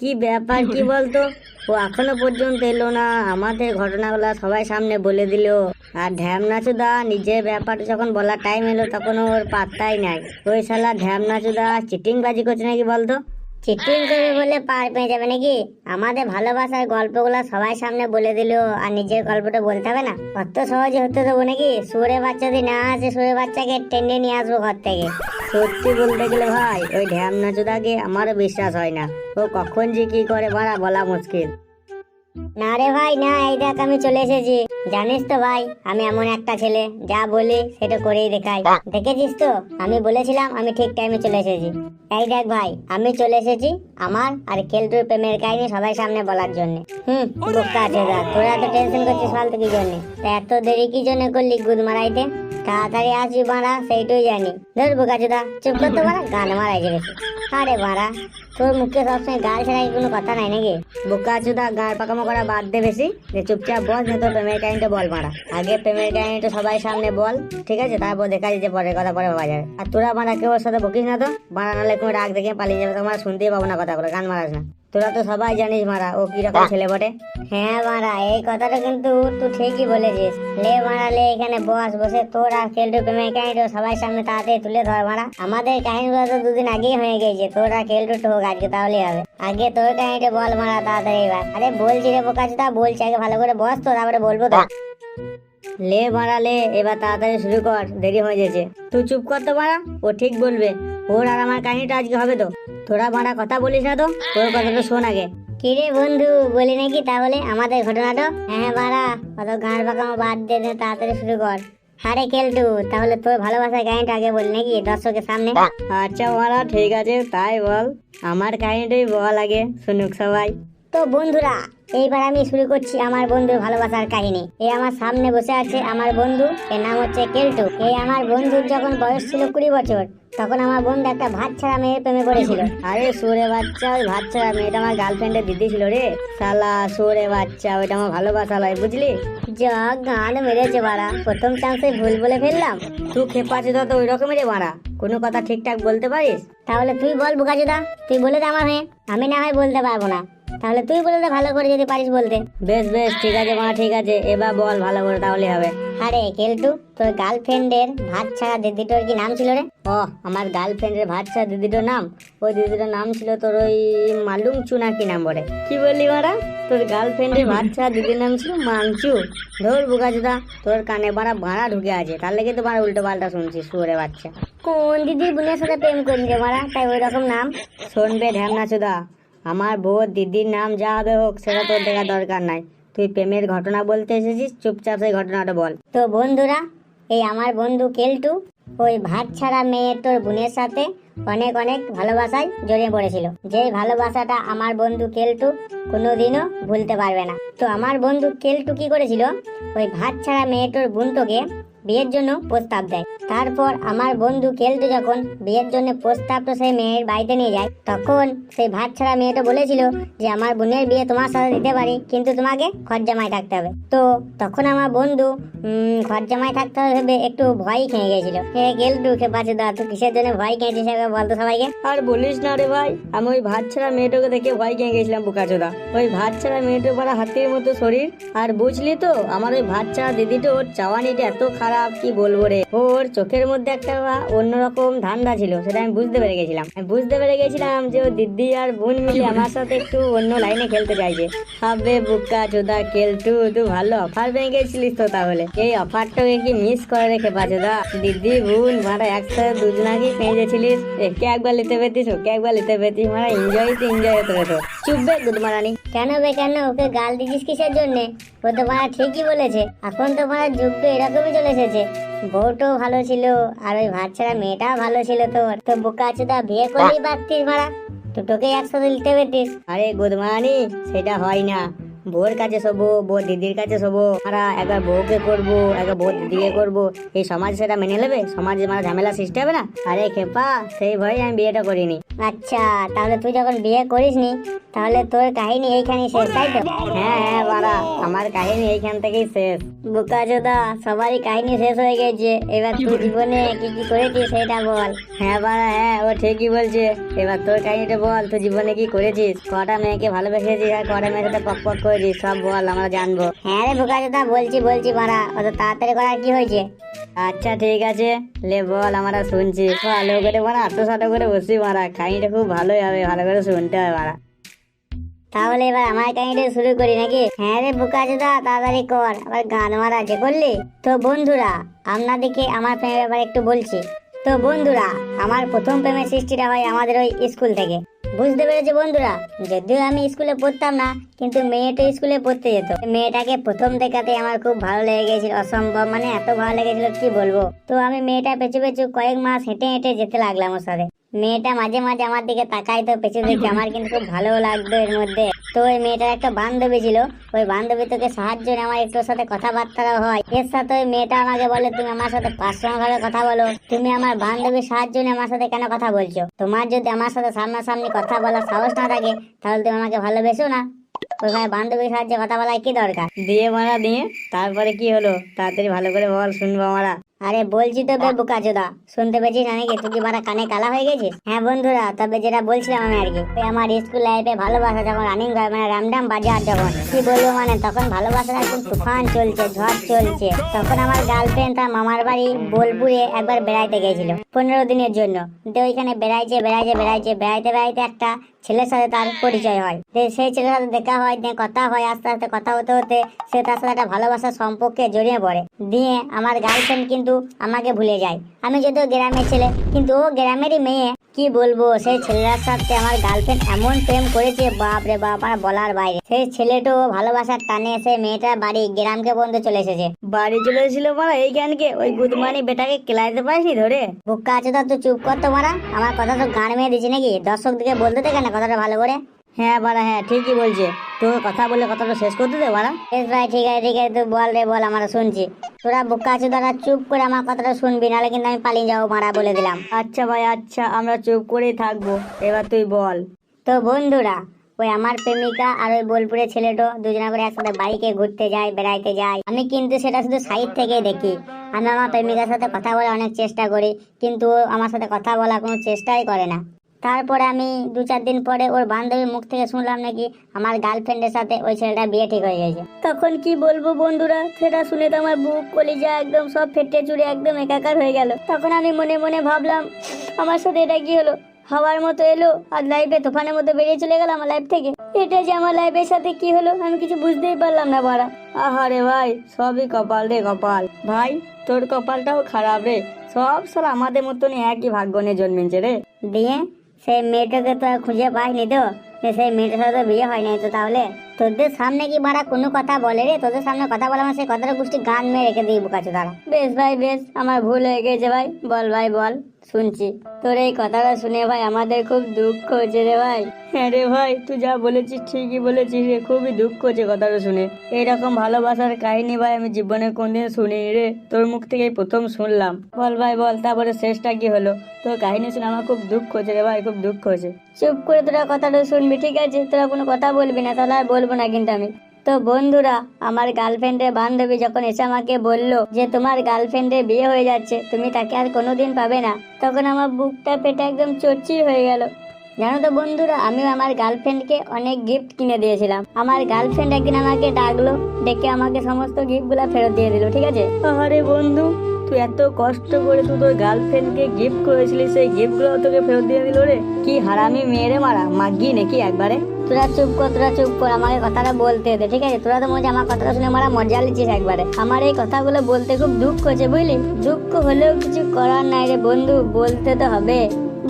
কি ব্যাপার, কি বলতো? ও এখনও পর্যন্ত এলো না। আমাদের ঘটনাগুলো সবাই সামনে বলে দিল। আর ঢ্যামনাচুদা, নিজের ব্যাপারটা যখন বলার টাইম এলো, তখন ওর পাত্তাই নাই। ওই শালা চিটিং বাজি করছে নাকি বলতো? চিটিং করবে বলে পার পেয়ে যাবে নাকি? আমাদের ভালোবাসার গল্পগুলো সবাই সামনে বলে দিল, আর নিজের গল্পটা বলতে হবে না? অত সহজে হতে দেবো নাকি? সুরে বাচ্চা যদি না আসে, সুরে বাচ্চাকে টেনে নিয়ে আসব ঘর থেকে। সত্যি বলতে গেলে ভাই, ওই ঢ্যাম নাচুদাকে আমারও বিশ্বাস হয় না। ও কখন যে কি করে বাড়া বলা মুশকিল। না রে ভাই, না, এই দেখ আমি চলে এসেছি। জানিস তো ভাই, আমি এমন একটা ছেলে, যা বলি সেটা করেই দেখাই। দেখেছিস তো? আমি বলেছিলাম আমি ঠিক টাইমে চলে এসেছি। এই দেখ ভাই, আমি চলে এসেছি আমার আর কেলটুর প্রেমের কাহিনী সবাই সামনে বলার জন্য। হুম, বোকা আছে তোরা এত টেনশন করছিস ফালতু কি জন্য? এত দেরি কি জন্য করলি গুদ মারাইতে তাড়াতাড়ি আসবি মারা সেইটাই জানি। ধর বোকা চোদা, চুপ করতে মারা গান মারাই গেছে আরে মারা তোর মুখে সবসময় গাল ছাড়া কোনো কথা নাই নাকি? বোকা চোদা গাল পাকামো করা বাদ দে বেশি। যে চুপচাপ বল না তোর প্রেমের কাহিনীটা বল মারা আগে প্রেমের কাহিনীটা সবাই সামনে বল, ঠিক আছে? তারপর দেখা যাচ্ছে পরে কথা পরে পাওয়া যাবে। আর তোরা মারা কেউ সাথে বকিস না তো? মারা নাহলে কোনো রাগ দেখে পালিয়ে যাবে, তোমার শুনতেই পাবো না কথা করে গান মারাস না। তোরা তো সবাই জানিস মারা ও কীরকম ছেলে বটে? হ্যাঁ মারা এই কথাটা কিন্তু তুই ঠিকই বলেছিস। লে মারা লে এখানে বস বসে তোর আর খেলটু প্রেমের কাহিনীটা সবাই সামনে তাড়াতাড়ি তুলে ধর মারা। আমাদের কাহিনীগুলো তো দুদিন আগেই হয়ে গেছে তোর আর খেলটু হোক আজকে তাহলেই হবে। আগে তোর কাহিনীটা বল মারা তাড়াতাড়ি এবার। আরে বলছি রে বোকাচুদা বলছি আগে ভালো করে বস তো তারপরে বলব তো লে মারা লে এবার তাড়াতাড়ি শুরু কর দেরি হয়ে যাচ্ছে তুই চুপ কর তো মারা ও ঠিক বলবে। ওর আর আমার কাহিনীটা আজকে হবে তো। তোরা ভাড়া কথা বলিস না তো? তোর কথাটা শোন আগে। কিরে বন্ধু বলি নাকি? তাহলে আমাদের ঘটনাটা? হ্যাঁ ভাড়া অত গাঁড় পাকামো বাদ দে দে, তাড়াতাড়ি শুরু কর। হারে কেলটু তাহলে তোর ভালোবাসার কাহিনীটা আগে বল নাকি দর্শকের সামনে? আচ্ছা বাড়া ঠিক আছে তাই বল। আমার কাহিনীটাই বল আগে শুনুক সবাই। তো বন্ধুরা এইবার আমি শুরু করছি আমার বন্ধুর ভালোবাসার কাহিনী। এই আমার সামনে বসে আছে আমার বন্ধু এর নাম হচ্ছে কেলটু। এই আমার বন্ধুর যখন বয়স ছিল কুড়ি বছর তখন আমার বন্ধু একটা ভাত ছাড়া মেয়ের প্রেমে পড়েছিল। আরে সুরে বাচ্চা ওই ভাত ছাড়া মেয়েটা আমার গার্লফ্রেন্ডের দিদি ছিল রে। সালা সুরে বাচ্চা ওইটা আমার ভালোবাসা লয় বুঝলি? যা গান মেরেছে বাড়া প্রথম চান্সে ভুল বলে ফেললাম। তুই খেপাচ্ছে তো ওই রকমেরই বাড়া। কোনো কথা ঠিকঠাক বলতে পারিস? তাহলে তুই বল বুকাচুদা তুই বলে দে আমার হয়ে। আমি না হয় বলতে পারব না। তাহলে তুই বলে ভালো করে যদি পারিস বলতে। বেশ বেশ ঠিক আছে মা ঠিক আছে। এবার বল ভালো করে তাহলে হবে। আরে কেলটু তোর গার্লফ্রেন্ডের ভাত ছাড়া দিদিটার কি নাম ছিল রে? ও আমার গার্লফ্রেন্ডের ভাত ছাড়া দিদিটার নাম? ওই দিদিটার নাম ছিল তোর ওই মালুম চুনা কি নাম বলে? কি বললি মারা তোর গার্লফ্রেন্ডের ভাত ছাড়া দিদির নাম ছিল মাংচু। ধর বুকাচুদা তোর কানে বাড়া ভাড়া ঢুকে আছে। তার লেগে তো বাড়া উল্টো পাল্টা শুনছিস সুরে বাচ্চা। কোন দিদির বোনের সাথে প্রেম করেছে মারা তাই ওই রকম নাম। শুনবে ঢ্যামনা চুদা। আমার বউ দিদির নাম যা হবে হোক সেটা তোর দেখা দরকার নাই। তুই প্রেমের ঘটনা বলতে এসেছিস চুপচাপ সেই ঘটনাটা বল। তো বন্ধুরা এই আমার বন্ধু কেলটু ওই ভাত ছাড়া মেয়ে তোর বোনের সাথে অনেক অনেক ভালোবাসায় জড়িয়ে পড়েছিল। যেই ভালোবাসাটা আমার বন্ধু কেলটু কোনোদিনও ভুলতে পারবে না। তো আমার বন্ধু কেলটু কি করেছিল? ওই ভাত ছাড়া মেয়েটোর বোনটোকে বিয়ের জন্য প্রস্তাব দেয়। তারপর আমার বন্ধু কেলটু যখন বিয়ের জন্য প্রস্তাবটা সেই মেয়ের বাড়িতে নিয়ে যায়, তখন সেই ভাত ছাড়া মেয়েটা বলেছিল যে, আমার বোনের বিয়ে তোমার সাথে দিতে পারি, কিন্তু তোমাকে খরজামায় থাকতে হবে। তো তখন আমার বন্ধু খরজামায় থাকতে হবে একটু ভয় খেয়ে গেছিল। হে কেলটু খেপাচ্ছে দা তুই কিসের জন্য ভয় খেয়েছিস বলতো সবাইকে? আর বলিস না রে ভাই, আমি ওই ভাত ছাড়া মেয়েটাকে দেখে ভয় খেয়ে গেছিলাম বুকাচোদা। ওই ভাত ছাড়া মেয়েটা বড় হাতির মতো শরীর। আর বুঝলি তো আমার ওই ভাত ছাড়া দিদিটা ওর চাওয়ানিটা এত খারাপ কি বলব রে? ওর চোখের মধ্যে একটা অন্যরকম ধান্দা ছিল সেটা আমি বুঝতে পেরে গেছিলাম। আমি বুঝতে পেরে গেছিলাম যে ও দিদি আর বোন মিলে আমার সাথে একটু অন্য লাইনে খেলতে চাইছে। হবে বুকা চোদা কেলটু তুই ভালো অফার পেয়ে গেছিলিস তো তাহলে। এই অফারটাকে কি মিস করে রেখে পাচ্ছে দা দিদি বোন মারা একসাথে দুজনাকে পেঁচেছিলিস একে একবার নিতে পেতিস ওকে একবার নিতে পেতিস মারা এনজয় তো এনজয় হতো তোর চুপবে গুদমারানি কেন বে, কেন? ওকে গাল দিছিস কিসের জন্যে? ও তো মারা ঠিকই বলেছে। এখন তো মারা যুগ তো এরকমই চলে এসেছে। বউটাও ভালো ছিল, আর ওই ভাত ছাড়া মেয়েটাও ভালো ছিল তোর। তো বোকা চোদা বিয়ে করেই পারতিস মারা। তোকে একসাথে নিতে পেতিস। আরে গুদমারানি সেটা হয় না। বউর কাছে শোবো বউ দিদির কাছে শোবো আমরা একবার বউকে করব একবার বউ দিদিকে করব। এই সমাজ সেটা মেনে নেবে? সমাজে মানে ঝামেলা সৃষ্টি হবে না? আরে খেপা সেই ভয়ে আমি বিয়েটা করিনি। আচ্ছা তাহলে তুই যখন বিয়ে করিসনি তাহলে তোর কাহিনী এইখানেই শেষ তাই তো? হ্যাঁ হ্যাঁ বাড়া আমার কাহিনী এইখান থেকেই শেষ। বোকা চোদা সবারই কাহিনী শেষ হয়ে গেছে। এবার তুই জীবনে কি কি করেছিস সেটা বল। হ্যাঁ বাড়া হ্যাঁ ও ঠিকই বলছে। এবার তোর কাহিনীটা বল তুই জীবনে কি করেছিস? কটা মেয়েকে ভালোবেসেছিস আর কটা মেয়ের সাথে পক পক করেছিস সব বল, আমরা জানব। হ্যাঁ রে বোকা চোদা বলছি বলছি মারা অত তাড়াতাড়ি করার কি হয়েছে? আচ্ছা ঠিক আছে। লে, বল, আমরা শুনছি। ভালো করে মারা আত্মসাত করে বসি মারা কাহিনীটা খুব ভালোই হবে, ভালো করে শুনতে হবে মারা তাহলে এবার আমার কাহিনীটা শুরু করি নাকি? হ্যাঁ রে বোকা চোদা তাড়াতাড়ি কর। আবার গান মারা যে করলি? তো বন্ধুরা, আপনাদেরকে আমার প্রেমের ব্যাপারে একটু বলছি। তো বন্ধুরা, আমার প্রথম প্রেমের সৃষ্টিটা হয় আমাদের ওই স্কুল থেকে। বুঝতে পেরেছি বন্ধুরা। যদিও আমি স্কুলে পড়তাম না, কিন্তু মেয়েটা স্কুলে পড়তে যেত। মেয়েটাকে প্রথম দেখাতে আমার খুব ভালো লেগে গেছিল। অসম্ভব মানে এত ভালো লেগেছিল, কি বলব? তো আমি মেয়েটা পেছু পেছু কয়েক মাস হেঁটে হেঁটে যেতে লাগলাম ওর সাথে। মেয়েটা মাঝে মাঝে আমার দিকে তাকাই তো পেছু দিকে। আমার কিন্তু খুব ভালো লাগতো এর মধ্যে। তো ওই মেয়েটার একটা বান্ধবী ছিল। ওই বান্ধবী তোকে সাহায্য নিয়ে আমার একটু সাথে কথাবার্তা হয়। এর সাথে ওই মেয়েটা আমাকে বলে, তুমি আমার সাথে পার্সোনাল ভাবে কথা বলো। তুমি আমার বান্ধবীর সাহায্য নিয়ে আমার সাথে কেন কথা বলছো? তোমার যদি আমার সাথে সামনাসামনি কথা বলার সাহস না থাকে, তাহলে তুমি আমাকে ভালোবেসো না। ওইভাবে বান্ধবীর সাহায্যে কথা বলার কি দরকার? দিয়ে মারা দিয়ে, তারপরে কি হলো? তাড়াতাড়ি ভালো করে বল, শুনব আমরা। আরে বলছি তো বে বোকাচোদা শুনতে পেয়েছিস না নাকি? তুই কি কানে কালা হয়ে গেছিস? হ্যাঁ বন্ধুরা তবে যেটা বলছিলাম আমি আর কি ওই আমার স্কুল লাইফে ভালোবাসা যখন রানিং মানে রামডাম বাজার যখন কি বলব মানে তখন ভালোবাসার একদম তুফান চলছে ঝড় চলছে। তখন আমার গার্লফ্রেন্ড তার মামার বাড়ি বোলপুরে একবার বেড়াইতে গেছিল পনেরো দিনের জন্য। তো ওইখানে বেড়াইছে বেড়াইছে বেড়াইছে বেড়াইতে বেড়াইতে একটা ছেলের সাথে তার পরিচয় হয়। সেই ছেলের সাথে দেখা হয় দিয়ে কথা হয় আস্তে আস্তে কথা হতে হতে সে তার সাথে একটা ভালোবাসার সম্পর্কে জড়িয়ে পড়ে। দিয়ে আমার গার্লফ্রেন্ড কিন্তু আমাকে ভুলে যায়। আমি যদিও গ্রামের ছেলে কিন্তু ও গ্রামেরই মেয়ে কি বলব? সেই ছেলেটার সাথে আমার গার্লফ্রেন্ড এমন প্রেম করেছে বাপ রে বাপ আর বলার বাইরে। সেই ছেলেটাও ভালোবাসার টানে এসে মেয়েটার বাড়ি গ্রামকে পর্যন্ত চলে এসেছে। বাড়ি চলে এসেছিল মারা এই জ্ঞানকে ওই গুদমানি বেটাকে কেলাইতে পারিসনি ধরে? বুক্কা আছে তো তুই চুপ কর তো মারা। আমার কথা তো গান মেয়ে দিচ্ছি নাকি? দর্শক দিকে বলতে থাকে না কথাটা ভালো করে। হ্যাঁ বাড়া হ্যাঁ ঠিকই বলছে। তোর কথা বলে কথাটা শেষ করতে দে বাড়া। বেশ ভাই ঠিক আছে ঠিক আছে তুই বল রে বল আমরা শুনছি। তোরা বোকা আছে তোরা চুপ করে আমার কথাটা শুনবি নাহলে কিন্তু আমি পালিয়ে যাব মারা বলে দিলাম। আচ্ছা ভাই আচ্ছা আমরা চুপ করেই থাকব। এবার তুই বল। তো বন্ধুরা ওই আমার প্রেমিকা আর ওই বোলপুরের ছেলেটো দুজনে করে একসাথে বাইকে ঘুরতে যায় বেড়াইতে যায়। আমি কিন্তু সেটা শুধু সাইড থেকে দেখি। আমি আমার প্রেমিকার সাথে কথা বলার অনেক চেষ্টা করি কিন্তু ও আমার সাথে কথা বলার কোনো চেষ্টাই করে না। তারপরে আমি দু চার দিন পরে ওর বান্ধবীর মুখ থেকে শুনলাম নাকি আমার গার্লফ্রেন্ডের সাথে ওই ছেলেটা বিয়ে ঠিক হয়ে গেছে। তখন কি বলব বন্ধুরা? সেটা শুনে তো আমার বুক কলিজা একদম সব ফেটে চুড়ে একদম একাকার হয়ে গেল। তখন আমি মনে মনে ভাবলাম আমার সাথে এটা কি হলো? হওয়ার মতো এলো আর লাইফে তুফানের মতো বেরিয়ে চলে গেল আমার লাইফ থেকে। এটা যে আমার লাইফের সাথে কি হলো আমি কিছু বুঝতেই পারলাম না বাড়া। আহারে ভাই সবই কপাল রে কপাল। ভাই তোর কপালটাও খারাপ রে। সব সব আমাদের মতনই একই ভাগ্য নিয়ে জন্মেছে রে। দিয়ে সেই মেয়েটাকে তো খুঁজে পাইনি তো। সেই মেয়েটার সাথে বিয়ে হয় নাই তো তাহলে। তোদের সামনে কি বারা কোনো কথা বলে রে? তোদের সামনে কথা বলে আমার সেই কথাটা গোষ্ঠী গান মেয়ে রেখে দিই বুকাচ্ছে তারা বেশ ভাই, বেশ। আমার ভুল হয়ে গেছে ভাই। বল ভাই, বল। শুনছি। তোর এই কথাটা শুনে ভাই আমাদের খুব দুঃখ হচ্ছে রে ভাই। হ্যাঁ রে ভাই তুই যা বলেছিস ঠিকই বলেছিস রে খুবই দুঃখ হচ্ছে কথাটা শুনে। এইরকম ভালোবাসার কাহিনী ভাই আমি জীবনে কোনদিন শুনি রে। তোর মুখ থেকেই প্রথম শুনলাম। বল ভাই বল তারপরে শেষটা কি হলো? তোর কাহিনী শুনে আমার খুব দুঃখ হচ্ছে রে ভাই খুব দুঃখ হচ্ছে। চুপ করে তোরা কথাটা শুনবি ঠিক আছে? তোরা কোনো কথা বলবি না তাহলে আর বলব না কিন্তু আমি। তো বন্ধুরা, আমার গার্লফ্রেন্ডের বান্ধবী যখন এসে আমাকে বলল যে তোমার গার্লফ্রেন্ডের বিয়ে হয়ে যাচ্ছে, তুমি তাকে আর কোনোদিন পাবে না, তখন আমার বুকটা পেটে একদম চর্চি হয়ে গেল। জানো তো বন্ধুরা আমি আমার গার্লফ্রেন্ডকে অনেক গিফট কিনে দিয়েছিলাম। আমার গার্লফ্রেন্ড একদিন আমাকে ডাকলো, ডেকে আমাকে সমস্ত গিফটগুলো ফেরত দিয়ে দিল, ঠিক আছে? আরে বন্ধু তুই এত কষ্ট করে তুই তোর গার্লফ্রেন্ডকে গিফট করেছিলি সেই গিফটগুলো তোকে ফেরত দিয়ে দিল রে? কি হারামি মেয়েরে মারা মাগি নাকি একবারে? তোরা চুপ কর তোরা চুপ কর আমাকে কথাটা বলতে দে ঠিক আছে? তোরা তো মজা আমার কথাটা শুনে মারা মজা লিছিস একবারে। আমার এই কথাগুলো বলতে খুব দুঃখ হচ্ছে বুঝলি? দুঃখ হলেও কিছু করার নাই রে বন্ধু বলতে তো হবে।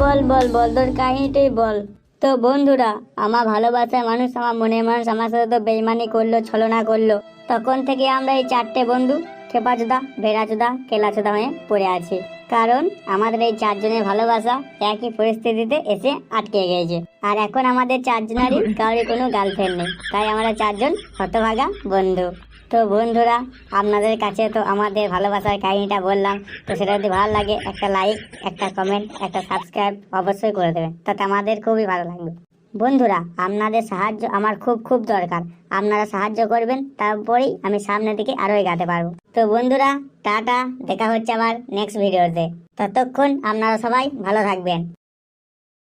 বল বল বল তোর কাহিনীটাই বল। তো বন্ধুরা আমার ভালোবাসার মানুষ আমার মনের মানুষ আমার সাথে তো বেইমানি করল ছলনা করল। তখন থেকে আমরা এই চারটে বন্ধু। খেপাচোদা, ভেড়াচোদা, কেলাচোদা হয়ে পড়ে আছে। কারণ আমাদের এই চারজনের ভালোবাসা একই পরিস্থিতিতে এসে আটকে গিয়েছে। আর এখন আমাদের চারজনেরই কারোর কোনো গার্লফ্রেন্ড নেই। তাই আমরা চারজন হতভাগা বন্ধু। তো বন্ধুরা, আপনাদের কাছে তো আমাদের ভালোবাসার কাহিনীটা বললাম। তো সেটা যদি ভালো লাগে, একটা লাইক একটা কমেন্ট একটা সাবস্ক্রাইব অবশ্যই করে দেবেন। তাতে আমাদের খুবই ভালো লাগবে। বন্ধুরা, আপনাদের সাহায্য আমার খুব খুব দরকার। আপনারা সাহায্য করবেন, তারপরেই আমি সামনের দিকে আরও এগাতে পারব। তো বন্ধুরা, টাটা, দেখা হচ্ছে আমার নেক্সট ভিডিওতে ততক্ষণ আপনারা সবাই ভালো থাকবেন।